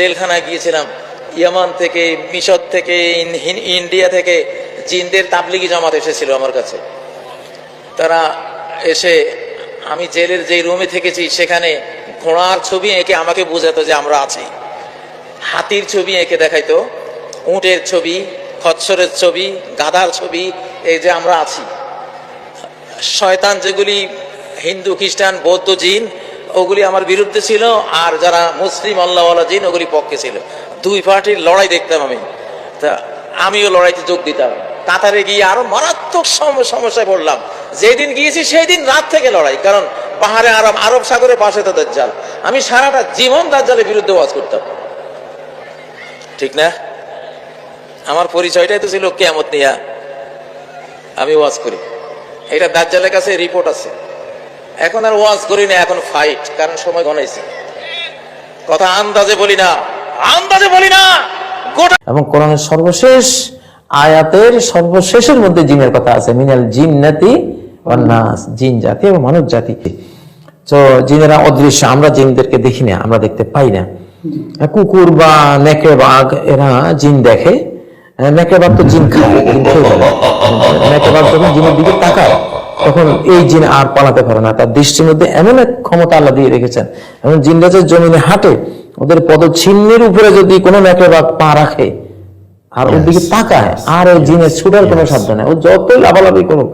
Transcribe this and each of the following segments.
জেলখানায় গিয়েছিলাম, ইয়ামান থেকে, মিশর থেকে ইন্ডিয়া থেকে চীনদের তাবলিগি জামাত এসেছিল আমার কাছে। তারা এসে আমি জেলের যে রুমে থেকেছি, সেখানে ঘোড়ার ছবি এঁকে আমাকে বোঝাতো যে আমরা আছি। হাতির ছবি এঁকে দেখাইতো, উটের ছবি খচ্চরের ছবি, গাধার ছবি, এই যে আমরা আছি। শয়তান যেগুলি হিন্দু, খ্রিস্টান, বৌদ্ধ, জিন ওগুলি আমার বিরুদ্ধে ছিল, আর যারা মুসলিম আল্লাহওয়ালা জিন, ওগুলি পক্ষে ছিল। দুই পার্টির লড়াই দেখতাম আমি। তা আমিও লড়াইতে যোগ দিতাম। কাতারে গিয়ে আরও মারাত্মক সমস্যায় পড়লাম। যেদিন গিয়েছি সেই দিন রাত থেকে লড়াই, কারণ পাহাড়ে আরব আরব সাগরের পাশে তো দাজ্জাল। আমি সারাটা জীবন দাজ্জালের বিরুদ্ধে ওয়াজ করতাম। ঠিক না? আমার পরিচয়টাই তো ছিল কেমত নিয়া। আমি ওয়াজ করি। এটা দাজ্জালের কাছে রিপোর্ট আছে। এখন আর ওয়াজ করি না এখন ফাইট কারণ সময় গণাইছে। কথা আন্দাজে বলি না আন্দাজে বলি না এবং কোরআনের সর্বশেষ আয়াতের সর্বশেষের মধ্যে জিনের কথা আছে মিনাল জিন্নাতি ওয়ান নাস জিন জাতি এবং মানব জাতি। তো জিনেরা অদৃশ্য আমরা জিনদেরকে দেখি না আমরা দেখতে পাই না। কুকুর বা নেকড়ে বাঘ এরা জিন দেখে নেকড়ে বাঘ তো জিন খায় জিন খেয়ে নেকড়ে বাঘ যখন জিনের দিকে তাকায় তখন এই জিন আর পালাতে পারে না। তার দৃষ্টির মধ্যে এমন এক ক্ষমতা আল্লাহ দিয়ে রেখেছেন। এবং জিনরা যে জমিনে হাঁটে ওদের পদচিহ্নের উপরে যদি কোনো নেকড়ে বাঘ পা রাখে আর ওর দিকে তাকায় আর ওই জিনের ছুটার কোনো সাধ্য নেই। ও যতই লাভালাভি করুক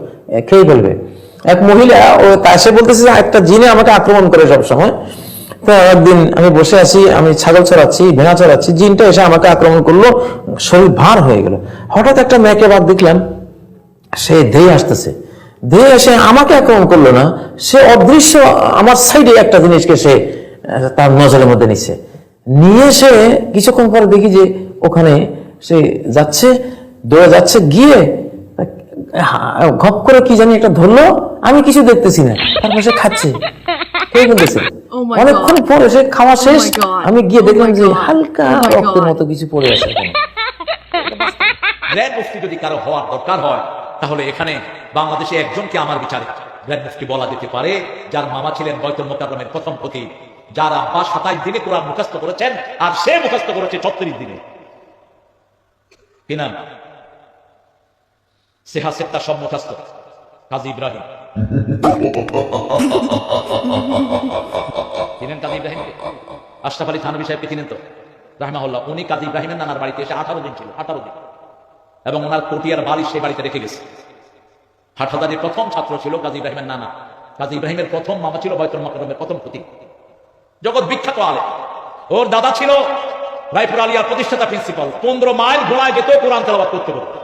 খেয়ে ফেলবে। এক মহিলা ও তা সে বলতেছে যে একটা জিনে আমাকে আক্রমণ করে সব সময় তো একদিন আমি বসে আছি আমি ছাগল চড়াচ্ছি ভেড়া চড়াচ্ছি জিনটা এসে আমাকে আক্রমণ করল শরীর ভার হয়ে গেল। হঠাৎ একটা মেয়েকে বাদ দেখলাম সে ধেয়ে আসতেছে। ধেয়ে এসে আমাকে আক্রমণ করল না সে অদৃশ্য আমার সাইডে একটা জিনিসকে সে তার নজরের মধ্যে নিচ্ছে নিয়ে সে কিছুক্ষণ পরে দেখি যে ওখানে সে যাচ্ছে দৌড়ে যাচ্ছে গিয়ে ঘপ করে কি জানি একটা ধরলো আমি কিছু দেখতেছি না। তারপর সে খাচ্ছে কে বলতেছে Oh অনেকক্ষণ পরে সে খাওয়া শেষ আমি গিয়ে Oh দেখলাম যে হালকা Oh রক্তের মতো কিছু পড়ে আছে যদি কারও হওয়ার দরকার হয় তাহলে এখানে বাংলাদেশে একজনকে আমার বিচারে গ্র্যান্ড মুফতি বলা যেতে পারে, যার মামা ছিলেন বৈতুল মোকাররমের প্রথম পতি যার আব্বা সাতাইশ দিনে কোরআন মুখস্থ করেছেন আর সে মুখস্থ করেছে ছত্রিশ দিনে। সেহা সেপ্তা সব মুখস্থ। কাজী ইব্রাহিম। চিনেন কাজী ইব্রাহিম আশরাফ আলী থানবী সাহেবকে চিনেন তো? রাহমাহুল্লাহ। উনি কাজী ইব্রাহিমের নানার বাড়িতে এসে আঠারো দিন ছিল, আঠারো দিন। এবং ওনার পটিয়ার বাড়ি সেই বাড়িতে রেখে গেছে। হাটহাজারির প্রথম ছাত্র ছিল কাজী ইব্রাহিমের নানা। কাজী ইব্রাহিমের প্রথম মামা ছিল বয়তুল মকরমের প্রথম প্রতীক জগৎ বিখ্যাত আলে ওর দাদা ছিল রায়পুর আলিয়ার প্রতিষ্ঠাতা প্রিন্সিপাল। পনেরো মাইল ঘোড়ায় যেত কোরআন তেলাবাদ করতে করতে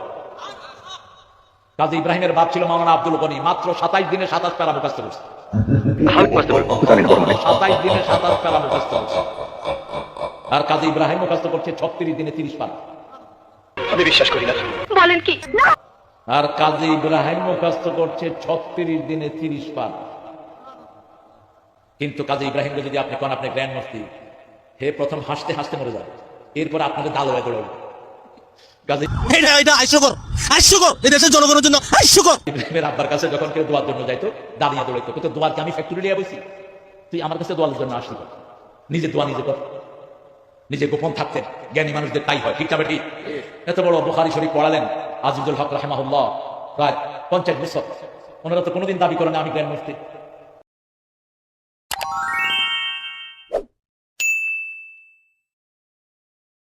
কাজী ইব্রাহিমের বাপ ছিল মাওলানা আব্দুল গনি। মাত্র সাতাইশ দিনে সাতাশ প্যারা মুখাস্ত করছে। সাতাইশ দিনে সাতাশ প্যারা মুখাস্ত করছে। আর কাজী ইব্রাহিম মুখাস্ত করছে ছত্রিশ দিনে তিরিশ পারা বলেন কি? আর কাজী ইব্রাহিম মুখাস্ত করছে ছত্রিশ দিনে তিরিশ পার কিন্তু কাজী ইব্রাহিমকে যদি আপনি কোন আপনি গ্র্যান্ড মুফতি। হে প্রথম হাসতে হাসতে মরে যাবে। এরপর আপনাকে দাল হয়ে গড়ে এটা এটা হাস্যকর হাস্যকর এই দেশের জনগণের জন্য হাস্যকর ইব্রাহিমের আব্বার কাছে যখন কেউ দোয়ার জন্য যাইতো দাঁড়িয়ে দৌড়াইতো। কিন্তু দোয়ার কি আমি ফ্যাক্টরি নিয়ে বসি? তুই আমার কাছে দোয়ার জন্য আসলি কর। নিজে দোয়া নিজে কর। নিজে গোপন থাকতেন জ্ঞানী মানুষদের তাই হয়। ঠিক না এত বড় বোখারি শরীফ পড়ালেন আজিজুল হক রাহমাহুল্লাহ, প্রায় পঞ্চাশ বছর। ওনারা তো কোনোদিন দাবি করেন আমি জ্ঞান মুফতি।